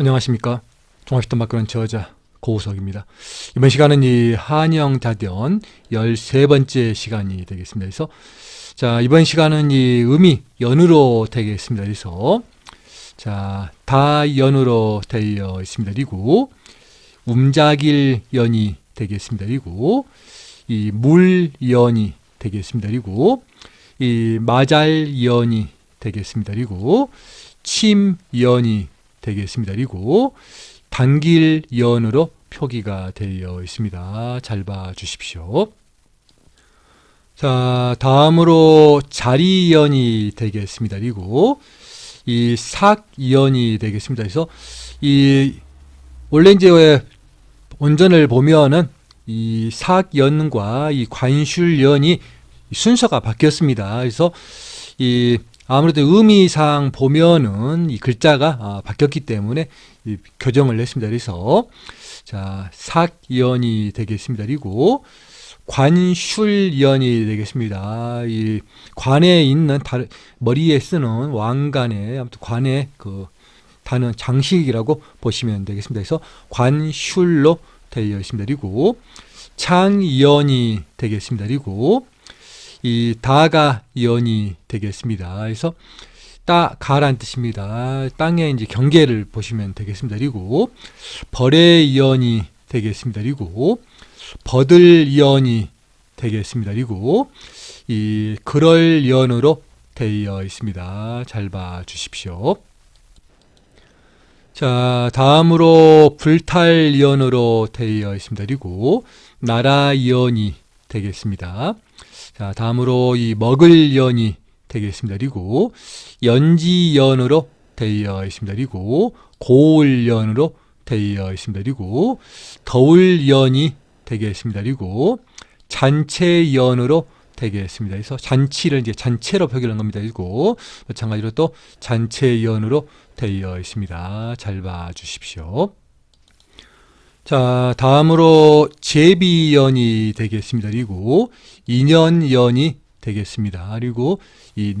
안녕하십니까. 종합시도 막그는 저자 고우석입니다. 이번 시간은 이 한영자전 13번째 시간이 되겠습니다. 그래서 자, 이번 시간은 이 음이 연으로 되겠습니다. 그래서 자, 다 연으로 되어 있습니다. 그리고 움자길 연이 되겠습니다. 그리고 이 물연이 되겠습니다. 그리고 이 마잘연이 되겠습니다. 그리고 침연이 되겠습니다. 그리고 단길연으로 표기가 되어 있습니다. 잘 봐 주십시오. 자, 다음으로 자리연이 되겠습니다. 그리고 이 삭연이 되겠습니다. 그래서 이 원래 이제 왜 원전을 보면은 이 삭연과 이 관술연이 순서가 바뀌었습니다. 그래서 이 아무래도 의미상 보면은 이 글자가 아, 바뀌었기 때문에 이 교정을 했습니다. 그래서 자 삭연이 되겠습니다. 그리고 관술연이 되겠습니다. 이 관에 있는 다, 머리에 쓰는 왕관의 아무튼 관의 그 단어 장식이라고 보시면 되겠습니다. 그래서 관술로 되어 있습니다. 그리고 창연이 되겠습니다. 그리고 이 다가 연이 되겠습니다. 그래서 따 가란 뜻입니다. 땅의 이제 경계를 보시면 되겠습니다. 그리고 벌의 연이 되겠습니다. 그리고 버들 연이 되겠습니다. 그리고 이 그럴 연으로 되어 있습니다. 잘 봐 주십시오. 자, 다음으로 불탈 연으로 되어 있습니다. 그리고 나라 연이 되겠습니다. 자, 다음으로 이 먹을 연이 되겠습니다. 그리고 연지연으로 되어 있습니다. 그리고 고을연으로 되어 있습니다. 그리고 더울연이 되겠습니다. 그리고 잔체연으로 되겠습니다. 그래서 잔치를 이제 잔체로 표기하는 겁니다. 그리고 마찬가지로 또 잔체연으로 되어 있습니다. 잘 봐 주십시오. 자, 다음으로 제비연이 되겠습니다. 그리고 인연연이 되겠습니다. 그리고 이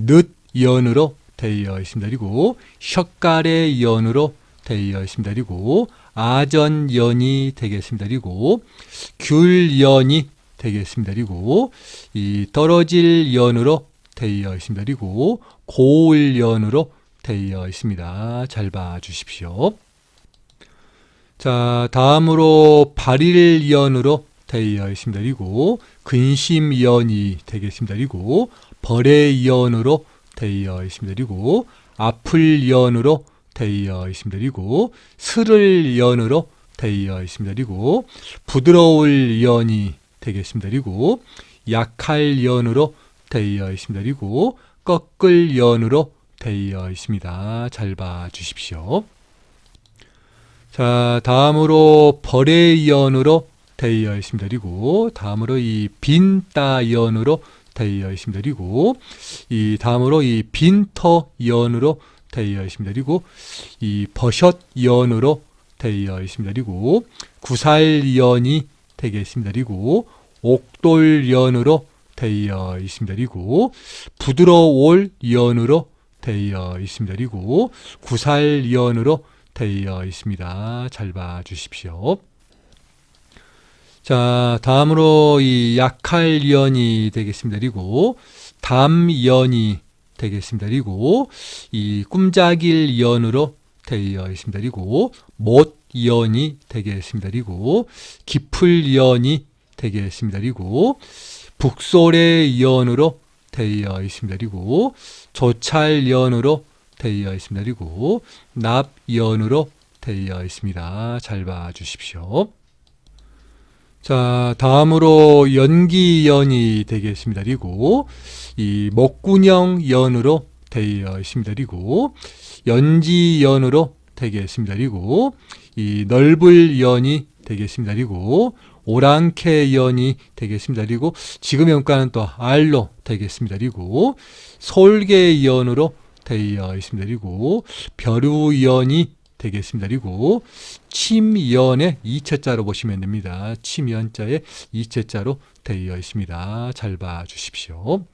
늦연으로 되어 있습니다. 그리고 셔갈의 연으로 되어 있습니다. 그리고 아전연이 되겠습니다. 그리고 귤연이 되겠습니다. 그리고 이 떨어질 연으로 되어 있습니다. 그리고 고을 연으로 되어 있습니다. 잘 봐 주십시오. 자, 다음으로 발일연으로. 그리고 근심연이. 그리고 벌의연으로. 그리고 아플연으로 되어 있습니다. 그리고 스를연으로 되어 있습니다. 그리고 부드러울 연이 되겠습니다. 그리고 약할 연으로 되어 있습니다. 그리고 꺾을 연으로 되어 있습니다. 잘 봐 주십시오. 자, 다음으로 벌의연으로 되어 있습니다. 그리고 다음으로 이 빈따연으로 되어 있습니다. 그리고 이 다음으로 이 빈터연으로 되어 있습니다. 그리고 이 버섯연으로 되어 있습니다. 그리고 구살연이 되겠습니다. 그리고 옥돌연으로 되어 있습니다. 그리고 부드러울 연으로 되어 있습니다. 그리고 구살연으로 되어 있습니다. 잘 봐 주십시오. 자, 다음으로 이 약할연이 되겠습니다. 그리고 담연이 되겠습니다. 그리고 이 꿈자길 연으로 되어 있습니다. 그리고 못연이 되겠습니다. 그리고 깊을 연이 되겠습니다. 그리고 북솔의 연으로 되어 있습니다. 그리고 조찰연으로 되어 있습니다. 그리고 납연으로 되어 있습니다. 잘 봐 주십시오. 자, 다음으로 연기연이 되겠습니다. 그리고 이 목군형 연으로 되어 있습니다. 그리고 연지연으로 되겠습니다. 그리고 이 넓을 연이 되겠습니다. 그리고 오랑캐 연이 되겠습니다. 그리고 지금의 원가는 또 알로 되겠습니다. 그리고 솔개 연으로 되어 있습니다. 그리고 벼루연이 되겠습니다. 그리고 침연의 이체자로 보시면 됩니다. 침연자의 이체자로 되어 있습니다. 잘 봐 주십시오.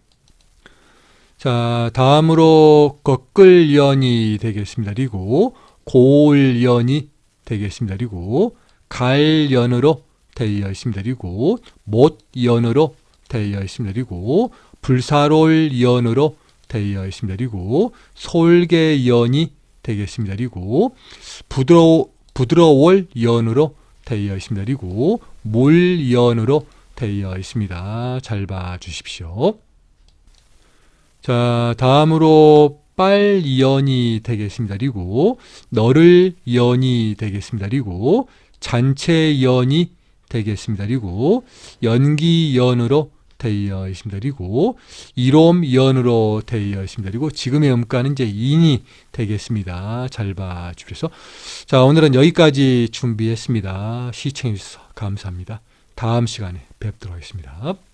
자, 다음으로 거끌연이 되겠습니다. 그리고 고을연이 되겠습니다. 그리고 갈연으로 되어 있습니다. 그리고 못연으로 되어 있습니다. 그리고 불사롤연으로 되어 있습니다. 그리고 솔개연이 되겠습니다. 그리고 부드러 부드러울 연으로 되어 있습니다. 그리고 물연으로 되어 있습니다. 잘 봐 주십시오. 자, 다음으로 빨연이 되겠습니다. 그리고 너를 연이 되겠습니다. 그리고 잔체연이 되겠습니다. 그리고 연기연으로 있습니다. 그리고 이롬 연으로 되어 있습니다. 그리고 지금의 음가는 이제 인이 되겠습니다. 잘 봐 주십시오. 자, 오늘은 여기까지 준비했습니다. 시청해 주셔서 감사합니다. 다음 시간에 뵙도록 하겠습니다.